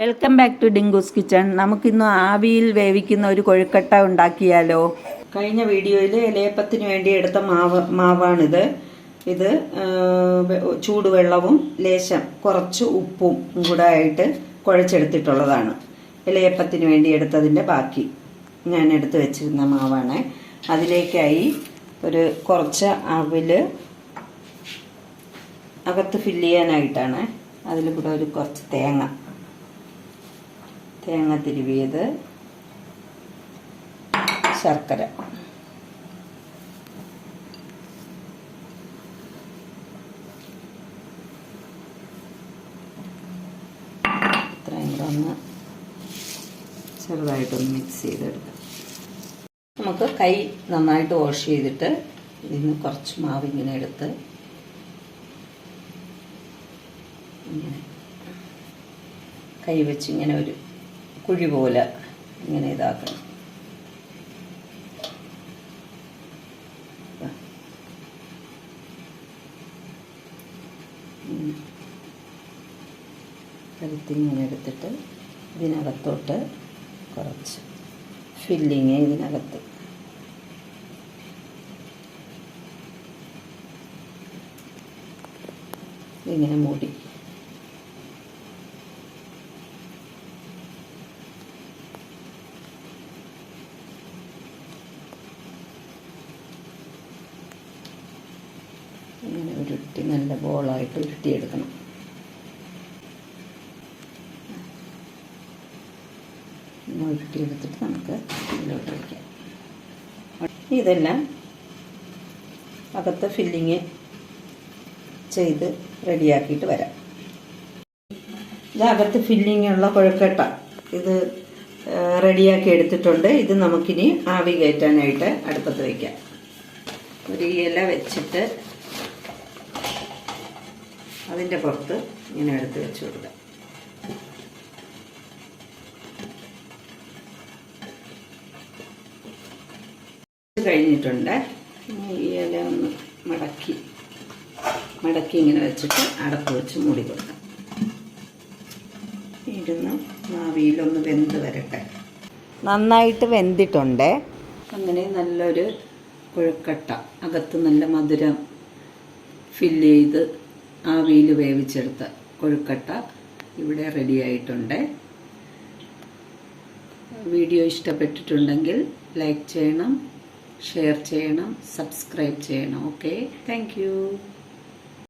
Welcome back to Dinkoos kitchen നമുക്കിന്ന് ആവിയിൽ വേവിക്കുന്ന ഒരു കൊഴുക്കട്ട ഉണ്ടാക്കിയാലോ? കഴിഞ്ഞ വീഡിയോയിൽ ഇലയപ്പത്തിന് വേണ്ടി എടുത്ത മാവ് മാവാണിത്. ഇത് ചൂടുവെള്ളവും ലേശം കുറച്ച് ഉപ്പും കൂടെ ആയിട്ട് കുഴച്ചെടുത്തിട്ടുള്ളതാണ്. ഇലയപ്പത്തിന് വേണ്ടി എടുത്തതിന്റെ ബാക്കി ഞാൻ എടുത്ത് വെച്ചിരുന്ന മാവാണ്. അതിലേക്കായി ഒരു കുറച്ച് അവിൽ അകത്ത് ഫില്ല് ചെയ്യാനായിട്ടാണ് അതിൽ കൂടെ ഒരു കുറച്ച് തേങ്ങ തേങ്ങ തിരുവിയത് ശർക്കര. ഒന്ന് ചെറുതായിട്ടൊന്ന് മിക്സ് ചെയ്തെടുക്കാം. നമുക്ക് കൈ നന്നായിട്ട് വാഷ് ചെയ്തിട്ട് ഇതിൽ നിന്ന് കുറച്ച് മാവ് ഇങ്ങനെ എടുത്ത് ഇങ്ങനെ കൈ വെച്ച് ഇങ്ങനെ ഒരു കുഴി പോലെ ഇങ്ങനെ ഇതാക്കണം. കരുത്തിങ്ങനെ എടുത്തിട്ട് ഇതിനകത്തോട്ട് കുറച്ച് ഫില്ലിങ് ഇതിനകത്ത്. ഇങ്ങനെ മൂടി. ഇങ്ങനെ ഉരുട്ടി നല്ല ബോളായിട്ട് ഉരുട്ടിയെടുക്കണം. ഇങ്ങനെ ഉരുട്ടിയെടുത്തിട്ട് നമുക്ക് ഇതിലോട്ട് വയ്ക്കാം ഇതെല്ലാം അകത്തെ ഫില്ലിങ് ചെയ്ത് റെഡിയാക്കിയിട്ട് വരാം. ഇതകത്ത് ഫില്ലിങ് ഉള്ള കുഴക്കട്ട ഇത് റെഡിയാക്കി എടുത്തിട്ടുണ്ട്. ഇത് നമുക്കിനി ആവി കയറ്റാനായിട്ട് അടുപ്പത്ത് വയ്ക്കാം ഒരു ഇല വെച്ചിട്ട് അതിന്റെ പുറത്ത് ഇങ്ങനെ എടുത്ത് വെച്ച് കൊടുക്കാം. ഇത് കഴിഞ്ഞിട്ടുണ്ട്. ഈ ഇല ഒന്ന് മടക്കി മടക്കി ഇങ്ങനെ വെച്ചിട്ട് അടപ്പ് വെച്ച് മൂടി കൊടുക്കാം. ഇരുന്ന് ആവിയിലൊന്ന് വെന്ത് വരട്ടെ. നന്നായിട്ട് വെന്തിട്ടുണ്ട്. അങ്ങനെ നല്ലൊരു കുഴക്കട്ട അകത്ത് നല്ല മധുരം ഫില്ല് ചെയ്ത് ആവിയിൽ വേവിച്ചെടുത്ത കൊഴുക്കട്ട ഇവിടെ റെഡി ആയിട്ടുണ്ട്. വീഡിയോ ഇഷ്ടപ്പെട്ടിട്ടുണ്ടെങ്കിൽ ലൈക്ക് ചെയ്യണം ഷെയർ ചെയ്യണം സബ്സ്ക്രൈബ് ചെയ്യണം. Okay thank